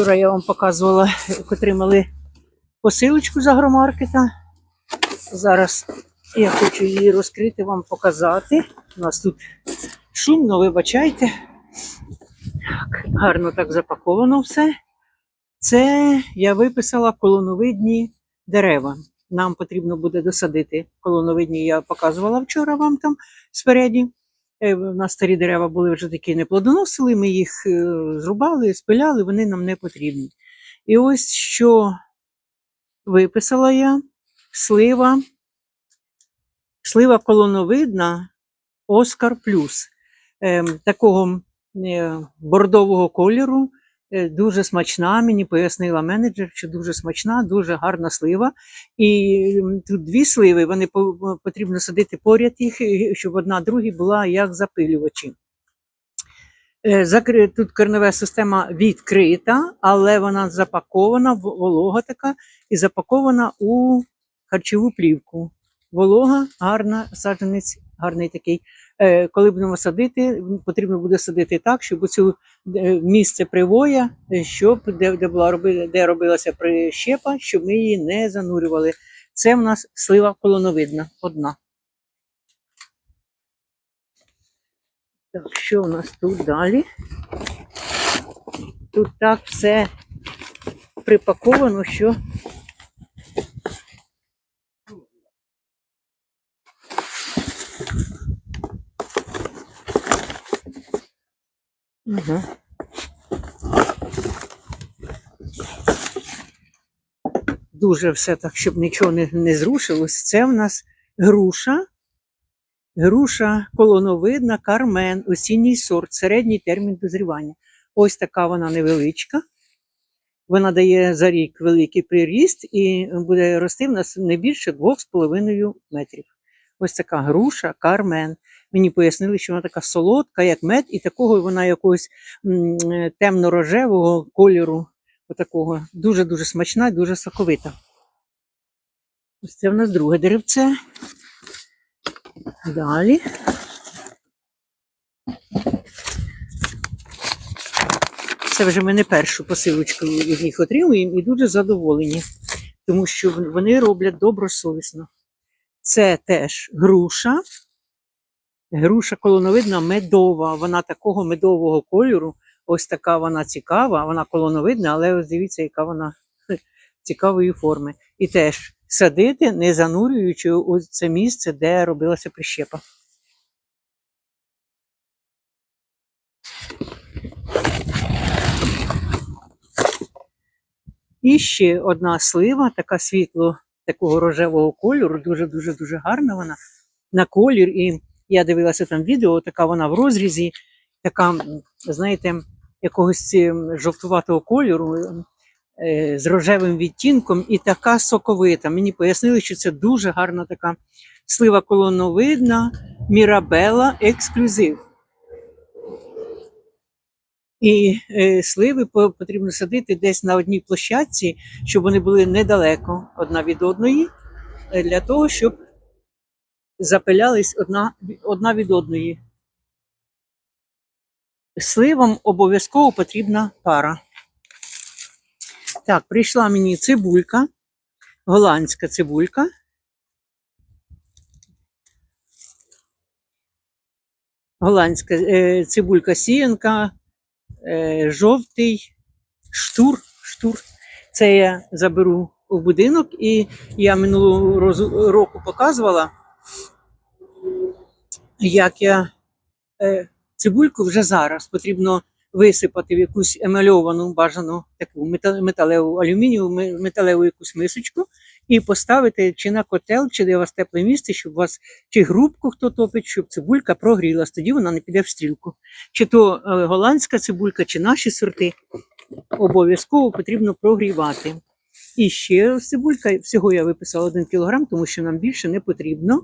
Вчора я вам показувала, як отримали посилочку з агромаркета. Зараз я хочу її розкрити, вам показати. У нас тут шумно, вибачайте. Так, гарно так запаковано все. Це я виписала колоновидні дерева. Нам потрібно буде досадити колоновидні. Я показувала вчора вам там спереді. Е, У нас старі дерева були вже такі не плодоносили, ми їх е, зрубали, спиляли, вони нам не потрібні. І ось що виписала я слива, слива колоновидна Оскар Плюс. Ем, такого е, бордового кольору. Е, Дуже смачна, мені пояснила менеджер, що дуже смачна, дуже гарна слива. І тут дві сливи, вони потрібно садити поряд їх, щоб одна другій була як запилювачі. Е, Тут корнева система відкрита, але вона запакована, волога така, і запакована у харчову плівку. Волога, гарна, саджанець, гарний такий. Е, Коли будемо садити, потрібно буде садити так, щоб оцю е, місце привоя, е, щоб де, де була де робилася прищепа, щоб ми її не занурювали. Це в нас слива колоновидна, одна. Так, що у нас тут далі? Тут так все припаковано, що. Угу. Дуже все так, щоб нічого не, не зрушилось. Це в нас груша. Груша колоновидна, кармен, осінній сорт, середній термін дозрівання. Ось така вона невеличка. Вона дає за рік великий приріст і буде рости в нас не більше 2,5 метрів. Ось така груша, кармен. Мені пояснили, що вона така солодка, як мед, і такого вона якогось е, темно-рожевого кольору. Отакого. Дуже-дуже смачна дуже соковита. Ось це в нас друге деревце. Далі. Це вже ми не першу посилочку від них отримуємо і дуже задоволені, тому що вони роблять добросовісно. Це теж груша. Груша колоновидна медова. Вона такого медового кольору. Ось така вона цікава, вона колоновидна, але ось дивіться, яка вона цікавої форми. І теж садити, не занурюючи ось це місце, де робилася прищепа. І ще одна слива, така світло, такого рожевого кольору, дуже-дуже дуже гарна вона на колір. І я дивилася там відео, така вона в розрізі, така, знаєте, якогось ем, жовтуватого кольору ем, е, з рожевим відтінком і така соковита. Мені пояснили, що це дуже гарна така слива колоновидна, Мірабела ексклюзив. І е, сливи потрібно садити десь на одній площадці, щоб вони були недалеко одна від одної, е, для того, щоб запилялись одна, одна від одної. Сливам обов'язково потрібна пара. Так, прийшла мені цибулька, голландська цибулька. Голландська е, цибулька сіянка, е, жовтий штур. штур. Це я заберу у будинок, і я минулого року показувала, як я е, цибульку вже зараз потрібно висипати в якусь емальовану бажану таку мета- металеву алюмінієву металеву якусь мисочку і поставити чи на котел, чи де у вас тепле місце, щоб у вас чи грубку хто топить, щоб цибулька прогрілась, тоді вона не піде в стрілку. Чи то е, голландська цибулька, чи наші сорти обов'язково потрібно прогрівати. І ще цибулька, всього я виписала 1 кг, тому що нам більше не потрібно.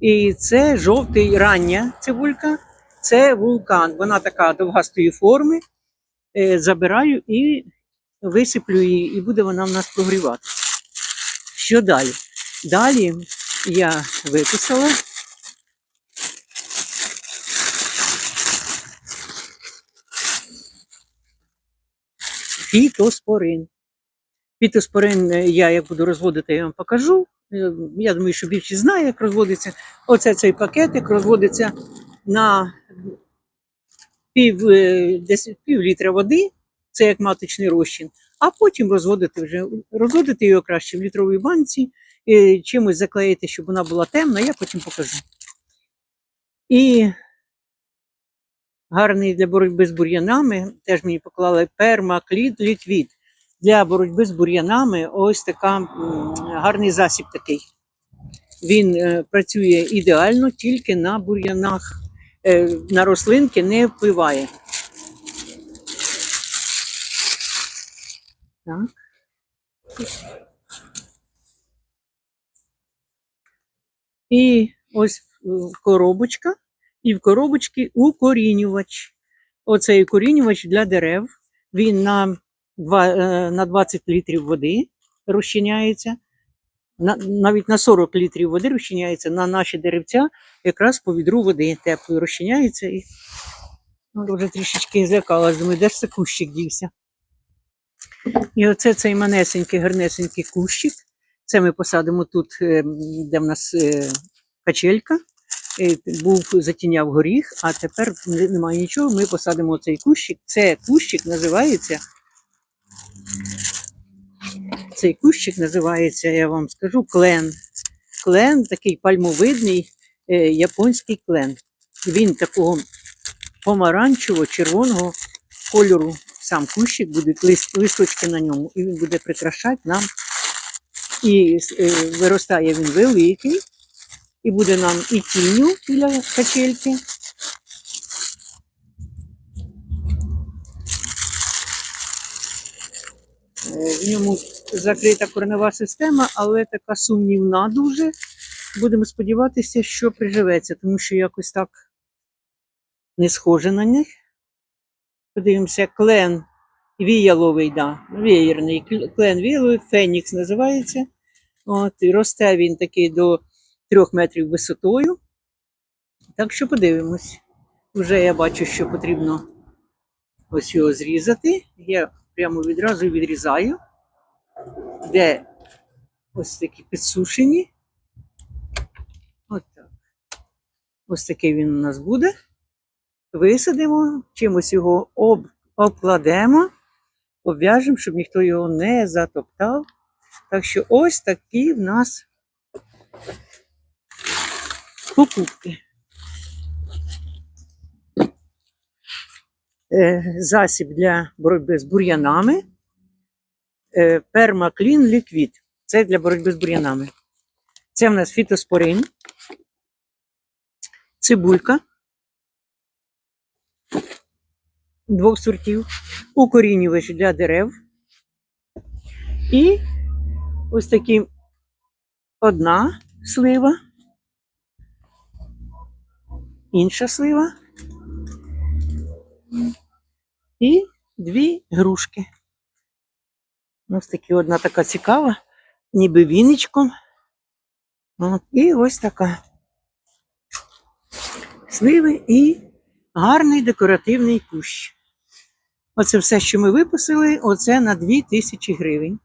І це жовтий рання цибулька, це вулкан. Вона така довгастої форми. Е, Забираю і висиплю її, і буде вона в нас прогрівати. Що далі? Далі я виписала. фітоспорин. Фітоспорин е, я як буду розводити, я вам покажу. Е, Я думаю, що більшість знає, як розводиться. Оце цей пакетик розводиться на пів, е, десь пів літра води, це як маточний розчин, а потім розводити вже розводити його краще в літровій банці, чимось заклеїти, щоб вона була темна, я потім покажу. І гарний для боротьби з бур'янами, теж мені поклали пермаклід ліквід. Для боротьби з бур'янами ось така гарний засіб такий. Він е, працює ідеально тільки на бур'янах, е, на рослинки не впливає. Так. І ось е, коробочка, і в коробочці укорінювач. Оцей укорінювач для дерев. Він на, на 20 літрів води розчиняється. Навіть на 40 літрів води розчиняється на наші деревця, якраз по відру води теплої розчиняється. І вже трішечки злякалась, думаю, де ж це кущик дівся. І оце цей манесенький, гарнесенький кущик. Це ми посадимо тут, е, де в нас е, качелька. Е, Був затіняв горіх, а тепер немає нічого. Ми посадимо цей кущик. Це кущик називається. Цей кущик називається, я вам скажу, клен. Клен такий пальмовидний е, японський клен. Він такого помаранчево-червоного кольору. Сам кущик будуть лист, листочки на ньому, і він буде прикрашати нам. І е, виростає він великий, і буде нам і тінню біля качельки. В ньому закрита коренева система, але така сумнівна дуже. Будемо сподіватися, що приживеться, тому що якось так не схоже на них. Подивимося, клен віяловий, да, веєрний. Клен віяловий, фенікс називається. От, і росте він такий до 3 метрів висотою. Так що подивимось. Вже я бачу, що потрібно ось його зрізати. Я прямо відразу відрізаю, де ось такі підсушені. От так. Ось такий він у нас буде. Висадимо, чимось його об, обкладемо, обв'яжемо, щоб ніхто його не затоптав. Так що ось такі в нас покупки. Засіб для боротьби з бур'янами. Е, Пермаклін ліквід. Це для боротьби з бур'янами. Це в нас фітоспорин, цибулька двох сортів, укорінювач для дерев. І ось такі одна слива, інша слива і дві грушки. Ось такі одна така цікава, ніби віничком. От, і ось така сливи і гарний декоративний кущ. Оце все, що ми виписали, оце на 2000 гривень.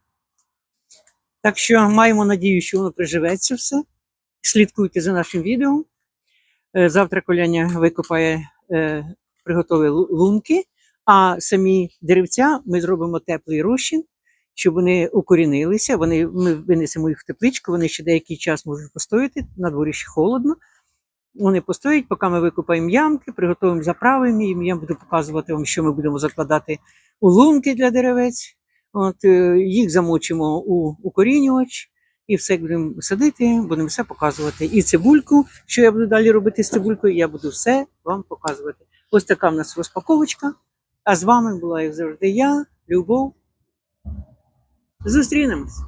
Так що маємо надію, що воно приживеться все. Слідкуйте за нашим відео. Е, Завтра коляня викопає, е, лу- лунки, а самі деревця ми зробимо теплий розчин, щоб вони укорінилися. Вони, ми винесемо їх в тепличку, вони ще деякий час можуть постояти, на дворі ще холодно. Вони постоять, поки ми викопаємо ямки, приготуємо заправимо їм. Я буду показувати вам, що ми будемо закладати у лунки для деревець. От, е, їх замочимо у укорінювач і все будемо садити, будемо все показувати. І цибульку, що я буду далі робити з цибулькою, я буду все вам показувати. Ось така в нас розпаковочка. А з вами була, як завжди, я, Любов. Зустрінемось.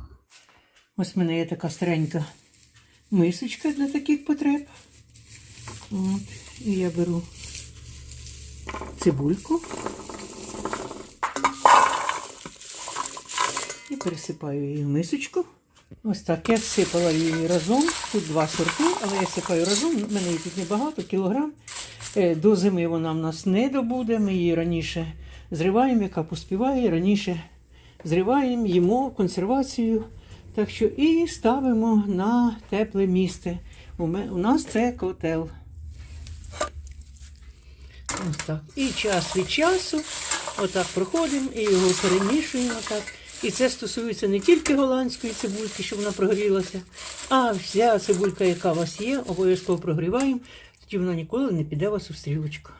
Ось в мене є така старенька мисочка для таких потреб. От, і я беру цибульку і пересипаю її в мисочку. Ось так я всипала її разом. Тут два сорти, але я сипаю разом. У мене її тут небагато, кілограм. Е, До зими вона в нас не добуде. Ми її раніше Зриваємо, яка поспіває раніше. Зриваємо, їмо консервацію. Так що і ставимо на тепле місце. У, нас це котел. Ось так. І час від часу отак проходимо і його перемішуємо так. І це стосується не тільки голландської цибульки, щоб вона прогрілася, а вся цибулька, яка у вас є, обов'язково прогріваємо, тоді вона ніколи не піде вас у стрілочку.